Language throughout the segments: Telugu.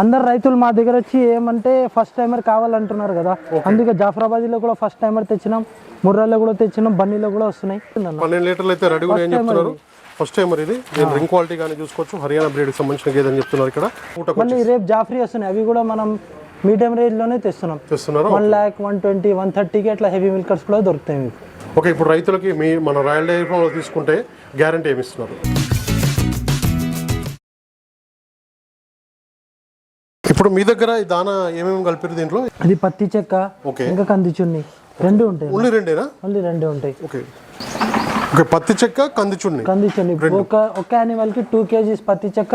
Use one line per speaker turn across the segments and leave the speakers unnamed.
అందరు రైతులు మా దగ్గర వచ్చి ఏమంటే ఫస్ట్ టైమర్ కావాలంటున్నారు కదా. అందుకే జాఫరాబాదీలో కూడా ఫస్ట్ టైమర్ తెచ్చినాం ముర్రాలో కూడా తెచ్చినాం బన్నీలో కూడా వస్తున్నాయి.
పన్నెండు లీటర్లు అయితే రెడీగా ఏం చెప్తున్నారు? ఫస్ట్ టైం ఇది. దీని రింగ్ క్వాలిటీ కానీ చూసుకోవచ్చు. హర్యానా బ్రీడ్కి సంబంధించిన గేదని చెప్తున్నారు ఇక్కడ.
మళ్ళీ రేపు జాఫ్రీ వస్తున్నాయి. అవి కూడా మనం మీడియం రేంజ్లోనే తెస్తున్నాం.
తెస్తున్నారు?
One lakh one twenty one థర్టీకి అట్లా హెవీ మిల్కర్స్ కూడా దొరుకుతాయి మీకు.
ఓకే ఇప్పుడు రైతులకి మీ మన రాయల్ డైరీ ఫామ్లో తీసుకుంటే గ్యారంటీ ఏమి ఇస్తున్నారు? ఇప్పుడు మీ దగ్గర ఈ దానా ఏమేమి కలిపారు దీంట్లో?
అది పత్తి చెక్క
ఓకే.
ఇంకా కంది చున్ని. రెండు ఉంటాయి.
ఓన్లీ రెండేనా?
మళ్ళీ రెండు ఉంటాయి.
ఓకే. ఓకే పత్తి చెక్క కంది చున్ని.
కంది చున్ని. ఒక ఒక యానిమల్కి టూ కేజీస్ పత్తి చెక్క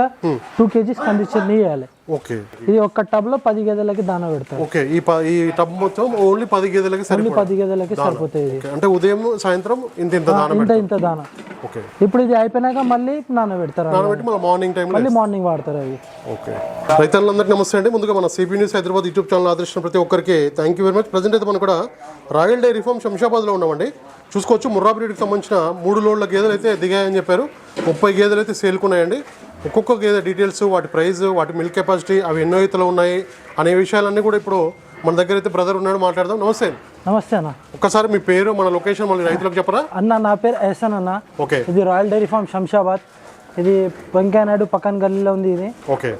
టూ కేజీస్ కంది చున్ని వేయాలి
ఓకే.
ఇది ఒక్క టబ్లో పది గేదెలకి దాన పెడతారు.
ఓకే ఈ ఈ టబ్ మొత్తం ఓన్లీ పది గేదెలకి
ఓన్లీ పది గేదెలకి
ఓకే అంటే ఉదయం సాయంత్రం ఇంత ఇంత దాన
ఇంత ఇంత దాన.
ఓకే
ఇప్పుడు ఇది అయిపోయినాక మళ్ళీ నానబెడతారు
నానబెట్టి మళ్ళీ మార్నింగ్ టైంలో
మళ్ళీ మార్నింగ్ వాడతారు అవి.
ఓకే రైతులందరికీ నమస్తే అండి. ముందుగా మన CP news Hyderabad YouTube channel ఆదర్శించిన ప్రతి ఒక్కరికి thank you very much present అయితే మనం కూడా రాయల్ డైరీ ఫామ్ శంషాబాద్లో ఉన్నామండి. చూసుకోవచ్చు ముర్రా బ్రీడ్కి సంబంధించిన మూడు లోడ్ల గేదెలు అయితే దిగాయని చెప్పారు. ముప్పై గేదెలు అయితే సేల్కున్నాయండి ఒక్కొక్క గేదె డీటెయిల్స్ వాటి ప్రైస్ వాటి మిల్క్ కెపాసిటీ అవి ఎన్నో ఈతలు ఉన్నాయి అనే విషయాలన్నీ కూడా ఇప్పుడు మన దగ్గర అయితే బ్రదర్ ఉన్నాడు మాట్లాడదాం. నమస్తే.
నమస్తే అన్న.
ఒక్కసారి మీ పేరు మన లొకేషన్ మళ్ళీ రైతులకు చెప్పరా?
అన్న నా పేరు ఎహసన్ అన్న.
ఓకే.
ఇది రాయల్ డైరీ ఫార్మ్ శంషాబాద్. ఇది వెంకయ్య నాయుడు పక్కన గల్లీలో ఉంది ఇది.
ఓకే.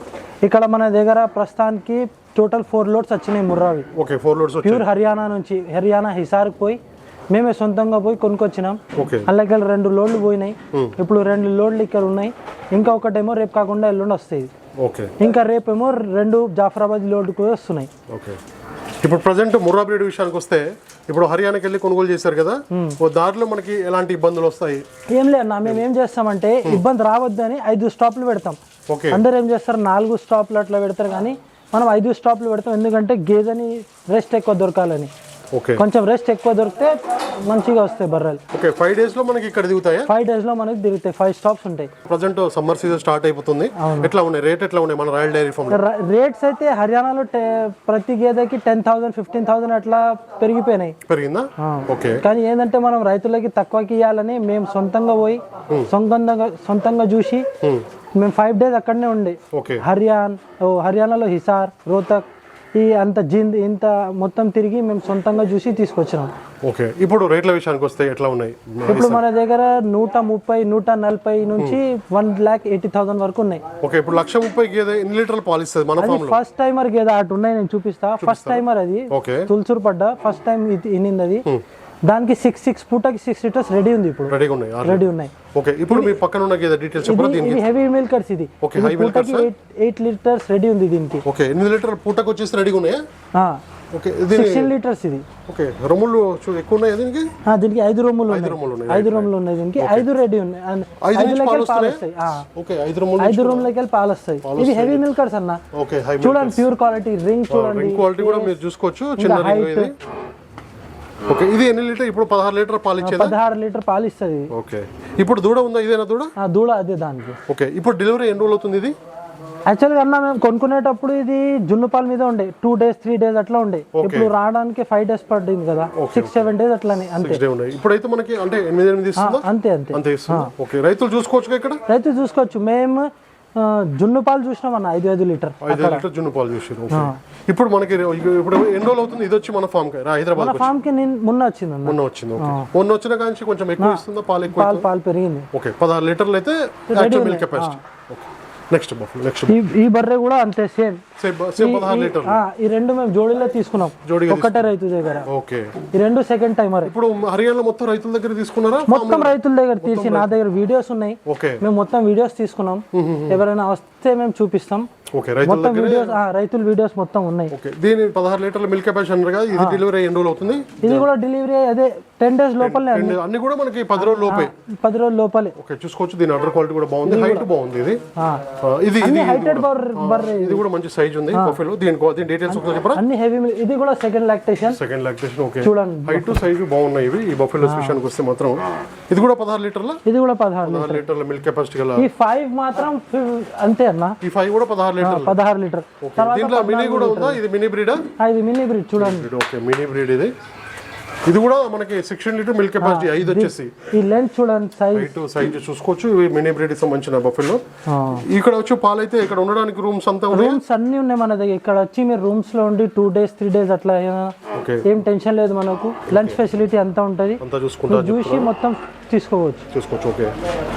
ఇక్కడ మన దగ్గర ప్రస్తుతానికి టోటల్ ఫోర్ లోడ్స్ వచ్చినాయి ముర్రావి.
Okay four loads
pure Haryana నుంచి హర్యానా హిసార్కి పోయి మేమే సొంతంగా పోయి కొనుక్కొచ్చినాం. అలాగే రెండు లోడ్లు పోయినాయి. ఇప్పుడు రెండు లోడ్లు ఇక్కడ ఉన్నాయి. ఇంకా ఒకటేమో రేపు కాకుండా ఎల్లుండి వస్తాయి.
ఓకే.
ఇంకా రేపేమో రెండు జాఫరాబాద్ లోడ్లు కూడా వస్తున్నాయి.
ఓకే. ఇప్పుడు ప్రజెంట్ ముర్రా బ్రీడ్ విషయానికి వస్తే ఇప్పుడు హర్యానాకి వెళ్ళి కొనుగోలు చేశారు కదా ఓ దారిలో మనకి ఎలాంటి ఇబ్బందులు వస్తాయి?
ఏం లేదు అన్న మేము ఏం చేస్తామంటే ఇబ్బంది రావద్దని ఐదు స్టాప్లు పెడతాం.
ఓకే.
అందరు ఏం చేస్తారు నాలుగు స్టాప్లు అట్లా పెడతారు కానీ మనం ఐదు స్టాప్లు పెడతాం. ఎందుకంటే గేదెని రెస్ట్ ఎక్కువ దొరకాలని. కొంచెం రెస్ట్ ఎక్కువ దొరికితే మంచిగా వస్తాయి బర్రెలు.
ఓకే ఫైవ్ డేస్లో మనకి ఇక్కడ దిగుతాయా?
ఫైవ్ డేస్లో మనకి తిరుగుతాయి ఫైవ్ స్టాప్స్ ఉంటాయి.
ప్రజెంట్ సమ్మర్ సీజన్ స్టార్ట్ అయిపోతుంది. ఎట్లా ఉన్నాయి? రేట్ ఎట్లా ఉన్నాయి? మన రాయల్ డైరీ ఫామ్
రేట్స్ అయితే హర్యానాలో ప్రతి గేదెకి టెన్ థౌసండ్ ఫిఫ్టీన్ థౌసండ్ అట్లా పెరిగిపోయినాయి.
పెరిగిందా? ఓకే
కానీ ఏంటంటే మనం రైతులకి తక్కువకి ఇవ్వాలని మేము సొంతంగా పోయి సొంతంగా సొంతంగా చూసి మేము ఫైవ్ డేస్ అక్కడనే ఉండే.
ఓకే
హర్యాన్ ఓ హర్యానాలో హిసార్ రోహతక్ ఈ అంత జింద్ ఇంత మొత్తం తిరిగి మేము సొంతంగా చూసి తీసుకొచ్చినాం.
ఓకే. ఇప్పుడు రేట్ల విషయానికి వస్తే ఎట్లా ఉన్నాయి?
ఇప్పుడు మన దగ్గర నూట ముప్పై నూట నలభై నుంచి వన్ ల్యాక్ ఎయిటీ థౌసండ్ వరకు ఉన్నాయి.
ఓకే ఇప్పుడు లక్ష ముప్పై గేదె ఎన్ని లీటర్లు పాలు ఇస్తుంది మన ఫామ్లో
ఫస్ట్ టైమర్ గేదా అటు ఉన్నాయి నేను చూపిస్తా. ఫస్ట్ టైమర్ అది.
ఓకే.
తులసూరు పడ్డ ఫస్ట్ టైం ఇనింది అది. దానికి సిక్స్ సిక్స్ పూటకి సిక్స్ లీటర్స్ రెడీ ఉంది ఇప్పుడు.
రెడీగా ఉన్నాయి.
రెడీ ఉన్నాయి.
ఓకే ఇప్పుడు మీ పక్కన ఉన్న గేదె డీటెయిల్స్ చెప్పరా
ఇది
దీనికి?
ఇది హెవీ మిల్కర్స్ ఇది. ఇది
high
పూటకి ఎయిట్ ఎయిట్ లీటర్స్ రెడీ ఉంది దీనికి.
ఓకే ఎనిమిది లీటర్ల పూటకు వచ్చేసి రెడీగా ఉన్నాయా? ఓకే దీని
సిక్స్టీన్ లీటర్స్ ఇది.
ఓకే రొమ్ములు ఎక్కువ ఉన్నాయి దీనికి?
ఆ, దీనికి ఐదు రూములు ఉన్నాయి.
రొమ్ములు ఉన్నాయి
ఐదు రూములు ఉన్నాయి దీనికి. ఐదు రెడీ ఉన్నాయి.
ఐదు
ఐదులోకి
పాలు
వస్తాయి ఆ,
ఓకే ఐదు రొమ్ములు
ఐదు వెళ్ళి పాలు వస్తాయి. ఇది హెవీ మిల్కర్స్ అన్న
ఓకే హై
చూడండి ప్యూర్ క్వాలిటీ రింగ్ చూడండి.
రింగ్ క్వాలిటీ కూడా మీరు చూసుకోవచ్చు. చిన్న రింగ్ ఇది. ఓకే ఇది ఎన్ని లీటర్? ఇప్పుడు పదహారు లీటర్ పాలు ఇచ్చేదా?
పదహారు లీటర్ పాలు ఇస్తుంది.
ఓకే. ఇప్పుడు దూడ ఉందా? ఇదేనా దూడ?
ఆ దూడ అదే దానికి.
ఓకే ఇప్పుడు డెలివరీ ఎన్ని రోజులు అవుతుంది ఇది?
యాక్చువల్గా అన్న మేము కొనుక్కునేటప్పుడు ఇది జున్ను పాలు మీద ఉండే. టూ డేస్ త్రీ డేస్ అట్లా ఉండే. ఇప్పుడు రావడానికి ఫైవ్ డేస్ పడింది కదా. సిక్స్ సెవెన్ డేస్ అట్లానే అంతే.
ఇప్పుడైతే మనకి అంటే ఎనిమిది ఎనిమిది
అంతే అంతే.
అంతే ఓకే రైతులు చూసుకోవచ్చు ఇక్కడ?
రైతు చూసుకోవచ్చు. మేము జున్ను పాలు చూసినాం అన్న ఐదు ఐదు లీటర్
ఐదు లీటర్ జున్ను పాలు చూసారు ఇప్పుడు మనకి ఇప్పుడు ఎన్ని రోజులు అవుతుంది? ఇది వచ్చి మన ఫామ్ హైదరాబాద్
ఫామ్కి నేను మొన్న వచ్చింది
మొన్న వచ్చింది మొన్న వచ్చిన కానీ కొంచెం ఎక్కువ ఇస్తుందా? పాలు ఎక్కువ
పాలు పాలు పెరిగింది.
ఓకే పదహారు లీటర్లు అయితే మిల్క్ కెపాసిటీ నెక్స్ట్ నెక్స్ట్
ఈ బర్రె కూడా అంతే సేమ్. ఈ రెండు మేము జోడీలో తీసుకున్నాం. ఒక్కటే రైతు దగ్గర.
ఓకే.
ఈ రెండు సెకండ్ టైమర్
ఇప్పుడు హర్యానా మొత్తం రైతుల దగ్గర తీసుకున్నారా?
మొత్తం రైతుల దగ్గర తీసి నా దగ్గర వీడియోస్ ఉన్నాయి. మేము మొత్తం వీడియోస్ తీసుకున్నాం. ఎవరైనా వస్తే మేము చూపిస్తాం. మొత్తం వీడియోస్ రైతుల వీడియోస్ మొత్తం ఉన్నాయి.
దీని పదహారు లీటర్ల మిల్క్ కెపాసిటీ అన్నారు కదా ఇది డెలివరీ ఎన్ని రోజులు అవుతుంది?
ఇది కూడా డెలివరీ అదే టెన్ డేస్ లోపలనే
అండ్ అన్ని. కూడా మనకి పది రోజుల లోపే.
పది రోజుల లోపలే.
ఓకే చూసుకోవచ్చు దీని అడర్ క్వాలిటీ కూడా బాగుంది హైట్ బాగుంది ఇది. ఇది ఇది
హైటెడ్ బర్రె
ఇది కూడా మంచి సైజ్ ఉంది బఫెలో దీని దీని డీటెయిల్స్ ఒకసారి చెప్పరా?
అన్ని హెవీ ఇది కూడా second lactation
second lactation okay
చూడండి.
హైట్ సైజ్ బాగున్నాయి ఇవి. ఈ బఫెలో విషయానికి వస్తే మాత్రం. ఇది కూడా పదహారు లీటర్ల?
ఇది కూడా పదహారు
లీటర్ల మిల్క్ కెపాసిటీ గల
ఈ ఫైవ్ మాత్రం అంతే అన్న.
ఈ ఫైవ్ కూడా పదహారు లీటర్లు.
పదహారు లీటర్.
దీంట్లో మినీ కూడా ఉందా? ఇది మినీ బ్రీడా
ఆ, ఇది మినీ బ్రిడ్ చూడండి.
ఓకే మినీ బ్రీడ్ ఇది. ఇది కూడా మనకి సిక్స్టీన్ లీటర్ మిల్క్ కెపాసిటీ ఐదు వచ్చేసి.
ఈ లెన్స్ చూడండి సైజ్
సైజ్ చూసుకోవచ్చు. ఇవి మినీ బ్రీడ్ సంబంధించిన బఫెల్లో ఇక్కడ వచ్చి పాలైతే ఇక్కడ ఉండడానికి రూమ్స్ అంతా
రూమ్స్ అన్ని ఉన్నాయి మన దగ్గర. ఇక్కడ వచ్చి మీరు రూమ్స్లో ఉండి టూ డేస్ త్రీ డేస్ అట్లా ఏం టెన్షన్ లేదు మనకు. లంచ్ ఫెసిలిటీ అంతా ఉంటది. చూసి మొత్తం తీసుకోవచ్చు.
చూసుకోవచ్చు ఓకే.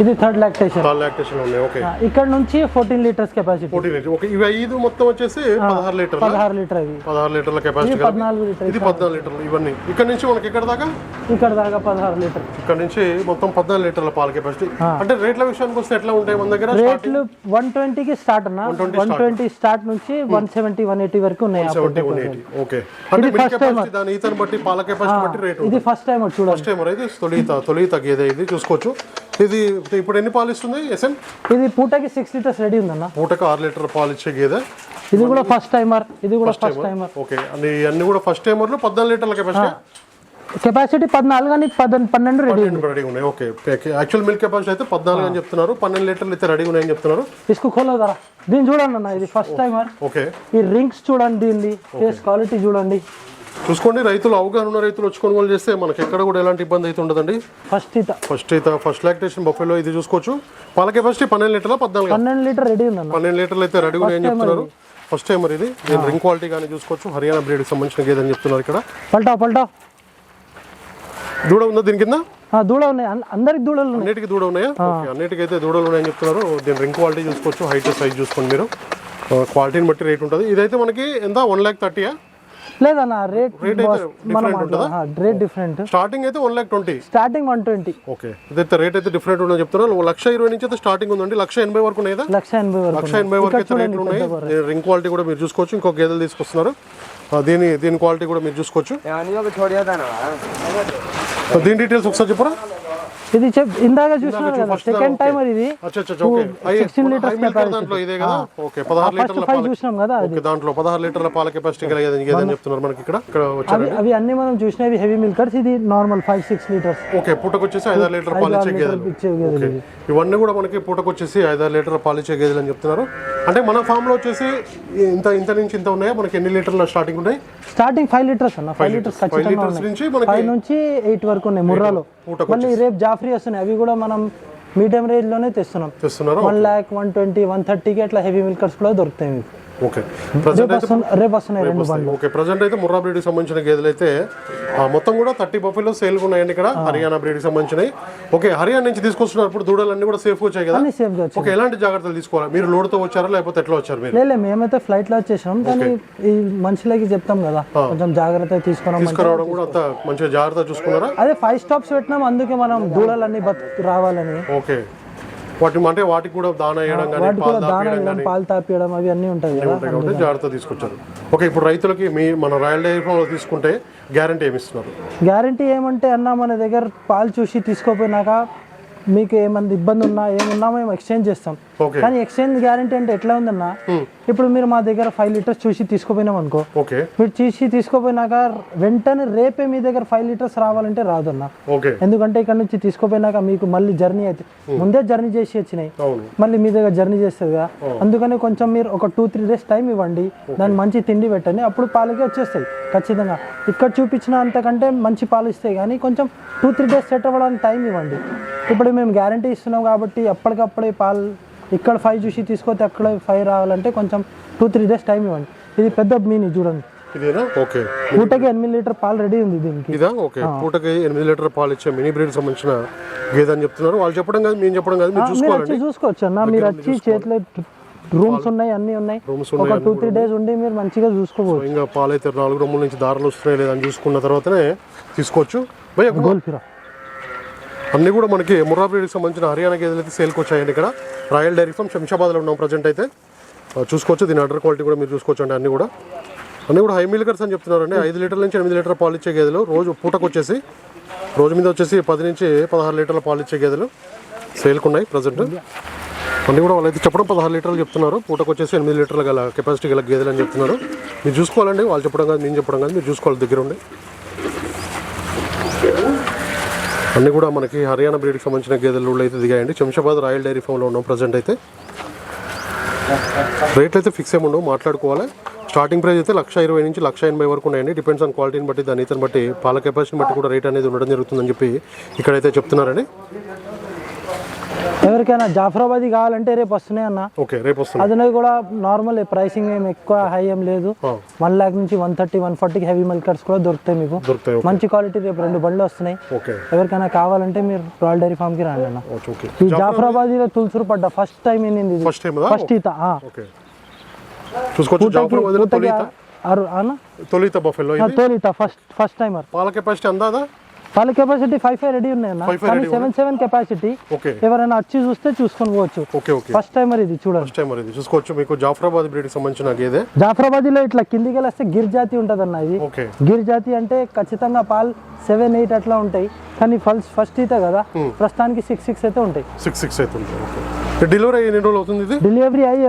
ఇది థర్డ్ లాక్టేషన్.
చాలా లాక్టేషన్ ఉన్నాయి ఓకే.
ఇక్కడ నుంచి fourteen litres capacity.
Fourteen litre okay. ఇవి ఐదు మొత్తం వచ్చేసి పదహారు లీటర్ల?
పదహారు లీటర్ అవి.
పదహారు లీటర్ల కెపాసిటీ
ఇది పద్నాలుగు లీటర్
ఇది పద్నాలుగు లీటర్లు ఇవన్నీ. ఇక్కడ నుంచి మనకి ఎక్కడ దాకా?
ఇక్కడ దాకా పదహారు లీటర్.
ఇక్కడ నుంచి మొత్తం పద్నాలుగు లీటర్ల పాల కెపాసిటీ. అంటే రేట్ల విషయానికి వస్తే ఎట్లా ఉంటాయి మన దగ్గర?
రేట్లు వన్ ట్వంటీకి స్టార్ట్ అన్న. One twenty start. నుంచి వన్ సెవెంటీ వన్ ఎయిటీ వరకు ఉన్నాయి
ఓకే. అంటే మిల్క్ కెపాసిటీ దాని ఈతని బట్టి పాల కెపాసిటీ బట్టి రేట్
ఇది ఫస్ట్ టైం చూడండి.
ఫస్ట్ టైం ఇది తొలిత తొలిత గేదె ఇది చూసుకోవచ్చు. ఇది ఇప్పుడు ఎన్ని పాలు ఇస్తుంది ఎస్ఎన్?
ఇది పూటకి సిక్స్ లీటర్స్ రెడీ ఉందన్న.
పూటకు ఆరు లీటర్ పాలు ఇచ్చే గేదె.
ఇది కూడా ఫస్ట్ టైమర్ ఇది కూడా ఫస్ట్ టైమర్
ఓకే. అన్ని కూడా ఫస్ట్ టైమర్లు పద్నాలుగు లీటర్ల కెపాసిటీ.
కెపాసిటీ పద్నాలుగు అని పద పన్నెండు రెడీ
రెడీ ఉన్నాయి. ఓకే. యాక్చువల్ మిల్క్ కెపాసిటీ అయితే పద్నాలుగు అని చెప్తున్నారు. పన్నెండు లీటర్లు అయితే రెడీ ఉన్నాయని చెప్తున్నారు.
ఇసుకు ఖోలదరా దీన్ని చూడండి అన్న ఇది ఫస్ట్ టైమర్
ఓకే.
ఈ రింగ్స్ చూడండి దీన్ని. ఫేస్ క్వాలిటీ చూడండి.
చూసుకోండి. రైతులు అవగాహన ఉన్న రైతులు వచ్చి కొనుగోలు చేస్తే మనకి ఎక్కడ కూడా ఎలాంటి ఇబ్బంది అయితే ఉండదండి.
ఫస్ట్ ఇత
ఫస్ట్ అయితే ఫస్ట్ లాక్టేషన్ బఫెలో ఇది చూసుకోవచ్చు. పాల కెపాసిటీ పన్నెండు లీటర్ల పద్నాలుగు?
పన్నెండు లీటర్ రెడీ ఉందన్న
పన్నెండు లీటర్లు అయితే రెడీ ఉన్నాయని చెప్తున్నారు. ఫస్ట్ టైం మరి ఇది. రింగ్ క్వాలిటీ కానీ చూసుకోవచ్చు. హర్యానా బ్రీడ్కి సంబంధించిన గేదె అని చెప్తున్నారు ఇక్కడ.
పల్టా పల్టా.
దూడ ఉందా దీని కింద?
దూడ ఉన్నాయి. అందరికి దూడలు
అన్నిటికి దూడ ఉన్నాయా? అన్నిటికీ అయితే దూడలు ఉన్నాయని చెప్తున్నారు. దీని రింగ్ క్వాలిటీ చూసుకోవచ్చు హైట్ సైజ్ చూసుకోండి మీరు. క్వాలిటీని బట్టి రేట్ ఉంటుంది. ఇదైతే మనకి ఎంత? వన్ ల్యాక్ థర్టీయా
లేదన్న రేట్
రేట్ డిఫరెంట్ స్టార్టింగ్ అయితే one lakh twenty.
Starting one twenty.
Okay ఇదైతే రేట్ అయితే డిఫరెంట్ ఉందని చెప్తున్నారు. లక్ష ఇరవై నుంచి అయితే స్టార్టింగ్ ఉందండి. లక్ష ఎనభై వరకు ఉన్నాయి?
లక్ష ఎనభై వరకు
లక్ష ఎనభై వరకు అయితే రేట్లు ఉన్నాయి. రింగ్ క్వాలిటీ కూడా మీరు చూసుకోవచ్చు. ఇంకో గేదెలు తీసుకొస్తున్నారు. దీని దీని క్వాలిటీ కూడా మీరు చూసుకోవచ్చు. దీని డీటెయిల్స్ ఒకసారి చెప్పరా?
ఇది ఇందాక చూసినారు కదా సెకండ్ టైమర్ ఇది.
అచ్చా అచ్చా ఓకే.
సిక్స్టీన్ లీటర్స్ ఫైవ్ చూసినాం కదా
దాంట్లో పదహారు లీటర్ల పాల కెపాసిటీ కలిగేది గేదని చెప్తున్నారు మనకి ఇక్కడ ఇక్కడ వచ్చారు
అవి అన్ని మనం చూసినవి హెవీ మిల్కర్స్ ఇది normal five six litres
okay పూటకు వచ్చేసి ఐదారు లీటర్ పాలు ఇచ్చే గేదెలు. ఇవన్నీ కూడా మనకి పూటకు వచ్చేసి ఐదారు లీటర్ పాలు ఇచ్చే గేదెలు అని చెప్తున్నారు. అంటే మన ఫామ్లో వచ్చేసి ఇంత ఇంత నుంచి ఇంత ఉన్నాయా? మనకి ఎన్ని లీటర్ల స్టార్టింగ్ ఉన్నాయి?
స్టార్టింగ్ ఫైవ్ లీటర్స్ అన్న. ఫైవ్ లీటర్స్
ఫైవ్ లీటర్స్ నుంచి మనకి
ఫైవ్ నుంచి ఎయిట్ వరకు ఉన్నాయి ముర్రాలో. మళ్ళీ రేపు జాఫ్రీ వస్తున్నాయి. అవి కూడా మనం మీడియం రేంజ్లోనే తెస్తున్నాం.
తెస్తున్నారు?
One lakh one twenty one థర్టీకి అట్లా హెవీ మిల్కర్స్ కూడా దొరుకుతాయి మీకు.
ఓకే
రేపు వస్తున్నాయి రెండు బండ్లు
ఓకే ప్రజెంట్ అయితే ముర్రా బ్రీడ్కి సంబంధించిన గేదెలు అయితే మొత్తం కూడా థర్టీ బఫెలో సేల్ ఉన్నాయండి ఇక్కడ. హర్యానా బ్రీడ్కి సంబంధించినవి. ఓకే హర్యానా నుంచి తీసుకొస్తున్నప్పుడు దూడలన్నీ కూడా సేఫ్ వచ్చాయి కదా?
అన్ని సేఫ్గా
ఓకే ఎలాంటి జాగ్రత్తలు తీసుకోవాలి? మీరు లోడ్తో వచ్చారా లేకపోతే ఎట్లా వచ్చారు మీరు?
లేదు మేమైతే ఫ్లైట్లో వచ్చేసాం. కానీ ఈ మనుషులకి చెప్తాం కదా కొంచెం జాగ్రత్త తీసుకున్నాం
తీసుకురావడం కూడా అంత మంచిగా జాగ్రత్త చూసుకున్నారా?
అదే ఫైవ్ స్టాప్స్ పెట్టినాం అందుకే మనం దూడలన్నీ బతు రావాలని.
ఓకే వాటి అంటే వాటికి కూడా దాన వేయడం కానీ
కూడా దానా వేయడం పాలు తాపియడం అవి అన్నీ ఉంటాయి కదా
ఉంటాయి కాబట్టి జాగ్రత్త తీసుకొచ్చారు. ఓకే ఇప్పుడు రైతులకి మీ మన రాయల్ డైరీ ఫామ్లో తీసుకుంటే గ్యారంటీ ఏమి ఇస్తున్నారు
గ్యారంటీ ఏమంటే అన్న మన దగ్గర పాలు చూసి తీసుకోపోయినాక మీకు ఏమన్నా ఇబ్బంది ఉన్నా ఏమున్నా మేము ఎక్స్చేంజ్ చేస్తాం. కానీ ఎక్స్చేంజ్ గ్యారంటీ అంటే ఎట్లా ఉందన్న ఇప్పుడు మీరు మా దగ్గర ఫైవ్ లీటర్స్ చూసి తీసుకోపోయినాం అనుకో మీరు చూసి తీసుకోపోయినాక వెంటనే రేపే మీ దగ్గర ఫైవ్ లీటర్స్ రావాలంటే రాదన్న. ఎందుకంటే ఇక్కడ నుంచి తీసుకోపోయినాక మీకు మళ్ళీ జర్నీ అయితే ముందే జర్నీ చేసి వచ్చినాయి. మళ్ళీ మీ దగ్గర జర్నీ చేస్తుంది కదా. అందుకని కొంచెం మీరు ఒక టూ త్రీ డేస్ టైం ఇవ్వండి. దాన్ని మంచి తిండి పెట్టండి. అప్పుడు పాలకి వచ్చేస్తాయి ఖచ్చితంగా. ఇక్కడ చూపించిన అంతకంటే మంచి పాలు ఇస్తాయి. కానీ కొంచెం టూ త్రీ డేస్ సెట్ అవ్వడానికి టైం ఇవ్వండి. ఇప్పుడు మేము గ్యారంటీ ఇస్తున్నాం కాబట్టి ఎప్పటికప్పుడే పాలు ఇక్కడ ఫైవ్ చూసి తీసుకొస్తే అక్కడ ఫైవ్ రావాలంటే కొంచెం టూ త్రీ డేస్ టైం ఇవ్వండి. ఇది పెద్ద మీని చూడండి.
ఇదేనా? ఓకే.
పూటకి ఎనిమిది లీటర్ పాలు రెడీ ఉంది దీనికి.
ఇదా? ఓకే. పూటకి ఎనిమిది లీటర్ పాలు ఇచ్చే మినీ బ్రీడ్ సంబంధించిన గేదె అని చెప్తున్నారు. వాళ్ళు చెప్పడం కాదు మేము చెప్పడం కాదు మీరు
చూసుకోవచ్చు అన్న. మీరు వచ్చి చేతిలో రూమ్స్ ఉన్నాయి అన్నీ ఉన్నాయి.
రూమ్స్
ఒక టూ త్రీ డేస్ ఉండి మీరు మంచిగా చూసుకోవచ్చు.
ఇంకా పాలు అయితే నాలుగు రొమ్ముల నుంచి దారులు వస్తున్నాయి లేదని చూసుకున్న తర్వాతనే తీసుకోవచ్చు.
గోల్ఫిరా
అన్నీ కూడా మనకి ముర్రా బ్రీడ్కి సంబంధించిన హర్యానా గేదెలు అయితే సేల్కి వచ్చాయండి ఇక్కడ. రాయల్ డైరీ ఫామ్ శంషాబాద్లో ఉన్నాం ప్రజెంట్ అయితే. చూసుకోవచ్చు. దీని అడర్ క్వాలిటీ కూడా మీరు చూసుకోవచ్చు అండి అన్నీ కూడా. అన్ని కూడా హై మిల్కర్స్ అని చెప్తున్నారండి. ఐదు లీటర్ల నుంచి ఎనిమిది లీటర్ పాలు ఇచ్చే గేదెలు. రోజు పూటకు వచ్చేసి రోజు మీద వచ్చేసి పది నుంచి పదహారు లీటర్ల పాలు ఇచ్చే గేదెలు. సేల్కి ఉన్నాయి ప్రజెంట్ అన్ని కూడా వాళ్ళైతే చెప్పడం పదహారు లీటర్లు చెప్తున్నారు. పూటకు వచ్చేసి ఎనిమిది లీటర్ల గల కెపాసిటీ గల గేదెలు అని చెప్తున్నారు. మీరు చూసుకోవాలండి. వాళ్ళు చెప్పడం కాదు నేను చెప్పడం కాదు. మీరు చూసుకోవాలి. దగ్గర ఉండి. అన్నీ కూడా మనకి హర్యానా బ్రీడ్కి సంబంధించిన గేదెలు అయితే దిగాయండి. శంషాబాద్ రాయల్ డైరీ ఫామ్లో ఉన్నాం ప్రజెంట్ అయితే. రేట్లు అయితే ఫిక్స్ ఏమి ఉండవు మాట్లాడుకోవాలి. స్టార్టింగ్ ప్రైస్ అయితే లక్ష ఇరవై నుంచి లక్ష ఎనభై వరకు ఉన్నాయండి. డిపెండ్స్ ఆన్ క్వాలిటీని బట్టి దాని ఇతను బట్టి పాల కెపాసిటీని బట్టి కూడా రేట్ అనేది ఉండడం జరుగుతుందని చెప్పి ఇక్కడైతే చెప్తున్నారండి.
ఎవరికైనా జాఫరాబాదీ కావాలంటే రేపు వస్తున్నాయి అన్న.
ఓకే రేపు వస్తుంది
అది కూడా నార్మల్ ప్రైసింగ్ ఏం ఎక్కువ హై ఏం లేదు. వన్ ల్యాక్ నుంచి వన్ థర్టీ వన్ ఫార్టీకి హెవీ మిల్క్ కార్డ్స్ కూడా దొరుకుతాయి మీకు. మంచి క్వాలిటీ రేపు రెండు బండ్లు వస్తున్నాయి. ఎవరికైనా కావాలంటే మీరు రాయల్ డైరీ ఫామ్కి రండి అన్న. ఈ జాఫరాబాదీలో తులసూరు పడ్డ? ఫస్ట్ టైం ఏంది
ఫస్ట్
ఈత
చూసుకోవచ్చు తోలిత
ఫస్ట్ ఫస్ట్ టైమర్
పాల కెపాసిటీ అందాదా?
వాళ్ళ కెపాసిటీ ఫైవ్ ఫైవ్ రెడీ ఉన్నాయి అన్న.
5.5
కానీ సెవెన్ సెవెన్ కెపాసిటీ ఎవరైనా వచ్చి చూస్తే చూసుకొని పోవచ్చు. ఫస్ట్ టైమర్ ఇది చూడండి.
ఫస్ట్ టైం ఇది. చూసుకోవచ్చు. మీకు జాఫరాబాద్ బ్రీడ్కి సంబంధించిన గేదె
జాఫరాబాదీలో ఇట్లా కిందికి వెళ్ళేస్తే గిర్ జాతి ఉంటుంది అన్న ఇది. గిర్ జాతి అంటే ఖచ్చితంగా పాలు సెవెన్ ఎయిట్ అట్లా ఉంటాయి. కానీ ఫస్ట్ ఫస్ట్ ఈత కదా ప్రస్తుతానికి సిక్స్ సిక్స్ అయితే ఉంటాయి.
సిక్స్ సిక్స్ అవుతుంది ఓకే డెలివరీ ఎన్ని రోజులు అవుతుంది ఇది?
డెలివరీ అయ్యి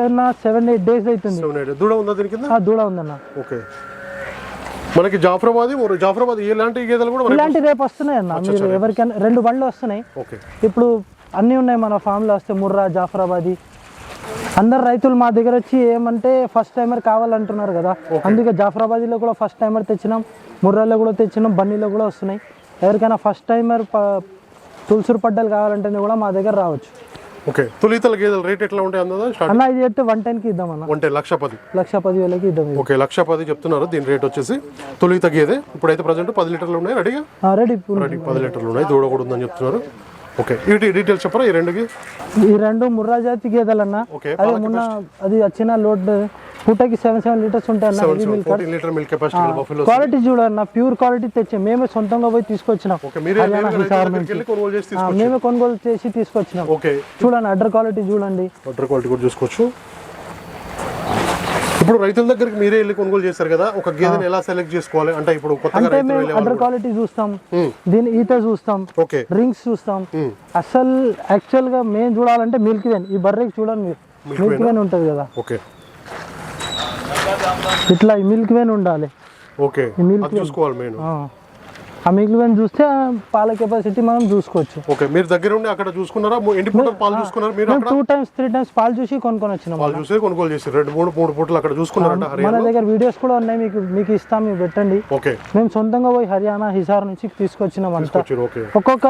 సెవెన్ ఎయిట్ డేస్ అవుతుంది.
దూడ ఉందా దీని కింద?
ఆ దూడ ఉందన్న.
ఓకే మనకి జాఫరాబాద్ జాఫరాబాద్ ఇలాంటి గేదెలు కూడా
ఇలాంటి రేపు వస్తున్నాయి అన్న. మీరు ఎవరికైనా రెండు బండ్లు వస్తున్నాయి. ఇప్పుడు అన్నీ ఉన్నాయి మన ఫామ్లో వస్తే ముర్రా జాఫరాబాదీ. అందరు రైతులు మా దగ్గర వచ్చి ఏమంటే ఫస్ట్ టైమర్ కావాలంటున్నారు కదా. అందుకే జాఫరాబాదీలో కూడా ఫస్ట్ టైమర్ తెచ్చినాం ముర్రాలో కూడా తెచ్చినాం బన్నీలో కూడా వస్తున్నాయి. ఎవరికైనా ఫస్ట్ టైమర్ తులసూరు పడ్డలు కావాలంటే కూడా మా దగ్గర రావచ్చు.
ఓకే. తొలితల గేదెల రేట్ ఎట్లా ఉంటాయి అందదా స్టార్ట్
అన్న ఇది అయితే వన్ టెన్కి ఇద్దాం అన్న.
అంటే లక్ష పది.
లక్ష పది వేలకి ఇద్దాం ఇది.
ఓకే లక్ష పది చెప్తున్నారు. దీని రేట్ వచ్చేసి తొలిత గేదె. ఇప్పుడైతే ప్రజెంట్ పది లీటర్లు ఉన్నాయి. రెడీగా
రెడీ
రెడీ పది లీటర్లు ఉన్నాయి. దూడ కూడా ఉందని చెప్తున్నారు. ఓకే. వీటి డీటెయిల్స్ చెప్పరా? ఈ రెండుకి?
ఈ రెండు ముర్రా జాతి గేదెలు అన్న
ఓకే
అది మొన్న అది వచ్చిన లోడ్ పూటకి సెవెన్ సెవెన్ లీటర్స్ ఉంటాయి క్వాలిటీ చూడన్న ప్యూర్ క్వాలిటీ తెచ్చి. మేమే సొంతంగా పోయి తీసుకొచ్చినాం. మేమే కొనుగోలు చేసి తీసుకొచ్చినాం. చూడండి అడ్డర్ క్వాలిటీ చూడండి.
వాటర్ క్వాలిటీ కూడా చూసుకోవచ్చు. ఇప్పుడు రైతుల దగ్గరికి మీరే వెళ్ళి కొనుగోలు చేస్తారు కదా ఒక గేదెని ఎలా సెలెక్ట్ చేసుకోవాలి? అంటే ఇప్పుడు
అంటే మేము అడ్డర్ క్వాలిటీ చూస్తాం దీని ఈత చూస్తాం
ఓకే.
రింగ్స్ చూస్తాం. అసలు యాక్చువల్గా మేము చూడాలంటే మిల్క్ వెన్ ఈ బర్రెకి చూడండి. మీరు మిల్క్ వెన్? ఉంటుంది కదా.
ఓకే.
ఇట్లా ఈ మిల్క్ వెన్ ఉండాలి.
ఓకే. అది చూసుకోవాలి మెయిన్.
ఆ. వెన్ చూస్తే పాల కెపాసిటీ మనం చూసుకోవచ్చు.
ఓకే మీరు దగ్గర ఉండి అక్కడ చూసుకున్నారా? పూటలు పాలు చూసుకున్నారు మీరు
టూ టైమ్స్ త్రీ టైమ్స్ పాలు చూసి కొనుక్కొని వచ్చినాం
పాలు చూసి కొనుగోలు చేసి రెండు మూడు మూడు పూటలు అక్కడ చూసుకున్నారంట
మన దగ్గర వీడియోస్ కూడా ఉన్నాయి మీకు మీకు ఇస్తాం మీరు పెట్టండి.
ఓకే.
మేము సొంతంగా పోయి హర్యానా హిసార్ నుంచి తీసుకొచ్చినాం అంతా. ఒక్కొక్క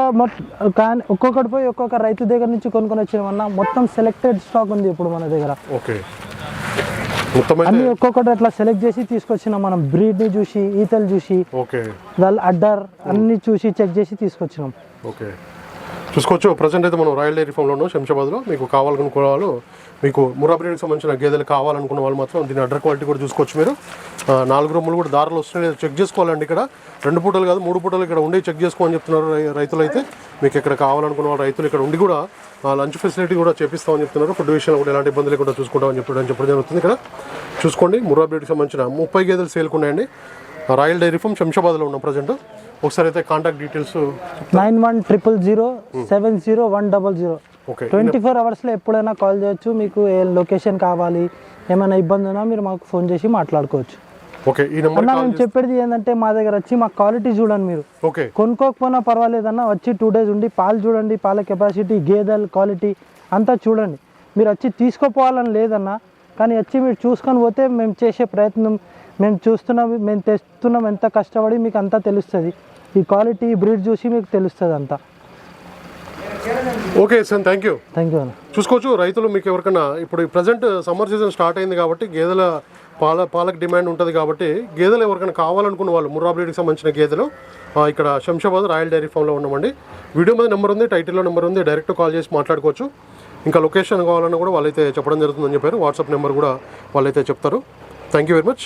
కానీ ఒక్కొక్కటి పోయి ఒక్కొక్క రైతు దగ్గర నుంచి కొనుక్కొని వచ్చినామన్నా మొత్తం సెలెక్టెడ్ స్టాక్ ఉంది ఇప్పుడు మన దగ్గర.
ఓకే.
అన్ని ఒక్కొక్కటి అట్లా సెలెక్ట్ చేసి తీసుకొచ్చినాం మనం. breed ని చూసి ఈతలు చూసి
ఓకే.
వాళ్ళ అడ్డర్ అన్ని చూసి చెక్ చేసి తీసుకొచ్చినాం.
ఓకే. చూసుకోవచ్చు. ప్రజెంట్ అయితే మనం రాయల్ డైరీ ఫామ్లో ఉన్నాం శంషాబాద్లో మీకు కావాలనుకున్న వాళ్ళు మీకు మురా బ్రీడ్కి సంబంధించిన గేదెలు కావాలనుకున్న వాళ్ళు మాత్రం దీని అడ్డర్ క్వాలిటీ కూడా చూసుకోవచ్చు మీరు. నాలుగు రొమ్ములు కూడా దారిలో వస్తున్నాయి. చెక్ చేసుకోవాలండి ఇక్కడ. రెండు పూటలు కాదు మూడు పూటలు ఇక్కడ ఉండి చెక్ చేసుకోమని చెప్తున్నారు రైతులు అయితే మీకు ఇక్కడ కావాలనుకున్న వాళ్ళు రైతులు ఇక్కడ ఉండి కూడా లంచ్ ఫెసిలిటీ కూడా చేపిస్తామని చెప్తున్నారు. ఫుడ్ విషయంలో కూడా ఎలాంటి ఇబ్బంది లేకుండా చూసుకుంటామని చెప్పడం చెప్పడం జరుగుతుంది. ఇక్కడ చూసుకోండి మురా బ్రీడ్కి సంబంధించిన ముప్పై గేదెలు సేల్కున్నాయండి రాయల్ డైరీ ఫామ్ శంషాబాద్లో ఉన్నాం ప్రజెంట్ ఒకసారి అయితే contact details
nine one triple zero seven zero one double zero.
Okay
twenty four అవర్స్లో ఎప్పుడైనా కాల్ చేయొచ్చు. మీకు ఏ లొకేషన్ కావాలి ఏమైనా ఇబ్బంది ఉన్నా మీరు మాకు ఫోన్ చేసి మాట్లాడుకోవచ్చు.
ఓకే ఈ నెంబర్
అన్న మేము చెప్పేది ఏంటంటే మా దగ్గర వచ్చి మా క్వాలిటీ చూడండి మీరు.
ఓకే.
కొనుక్కోకపోయినా పర్వాలేదన్న వచ్చి టూ డేస్ ఉండి పాలు చూడండి పాల కెపాసిటీ గేదెల క్వాలిటీ అంతా చూడండి. మీరు వచ్చి తీసుకోపోవాలని లేదన్న కానీ వచ్చి మీరు చూసుకొని పోతే మేము చేసే ప్రయత్నం మేము చూస్తున్నాం మేము తెస్తున్నాం ఎంత కష్టపడి మీకు అంతా తెలుస్తుంది. ఈ క్వాలిటీ బ్రీడ్ చూసి మీకు తెలుస్తుంది అంతా.
Okay sir thank you
thank you అన్న.
చూసుకోవచ్చు రైతులు మీకు ఎవరికైనా ఇప్పుడు ప్రజెంట్ సమ్మర్ సీజన్ స్టార్ట్ అయింది కాబట్టి గేదెల పాల పాలకు డిమాండ్ ఉంటుంది కాబట్టి గేదెలు ఎవరికైనా కావాలనుకున్న వాళ్ళు ముర్రా బ్రీడ్కి సంబంధించిన గేదెలు ఇక్కడ శంషాబాద్ రాయల్ డైరీ ఫామ్లో ఉన్నామండి. వీడియో మీద నెంబర్ ఉంది టైటిల్లో నెంబర్ ఉంది డైరెక్ట్ కాల్ చేసి మాట్లాడుకోవచ్చు. ఇంకా లొకేషన్ కావాలన్నా కూడా వాళ్ళైతే చెప్పడం జరుగుతుందని చెప్పారు. వాట్సాప్ నెంబర్ కూడా వాళ్ళైతే చెప్తారు. థ్యాంక్ యూ వెరీ మచ్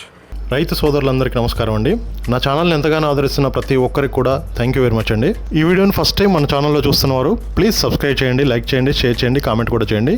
రైతు సోదరులందరికీ నమస్కారం అండి. నా ఛానల్ని ఎంతగానో ఆదరిస్తున్న ప్రతి ఒక్కరికి కూడా థ్యాంక్ యూ వెరీ మచ్ అండి. ఈ వీడియోని ఫస్ట్ టైం మన ఛానల్లో చూస్తున్నవారు ప్లీజ్ సబ్స్క్రైబ్ చేయండి లైక్ చేయండి షేర్ చేయండి కామెంట్ కూడా చేయండి.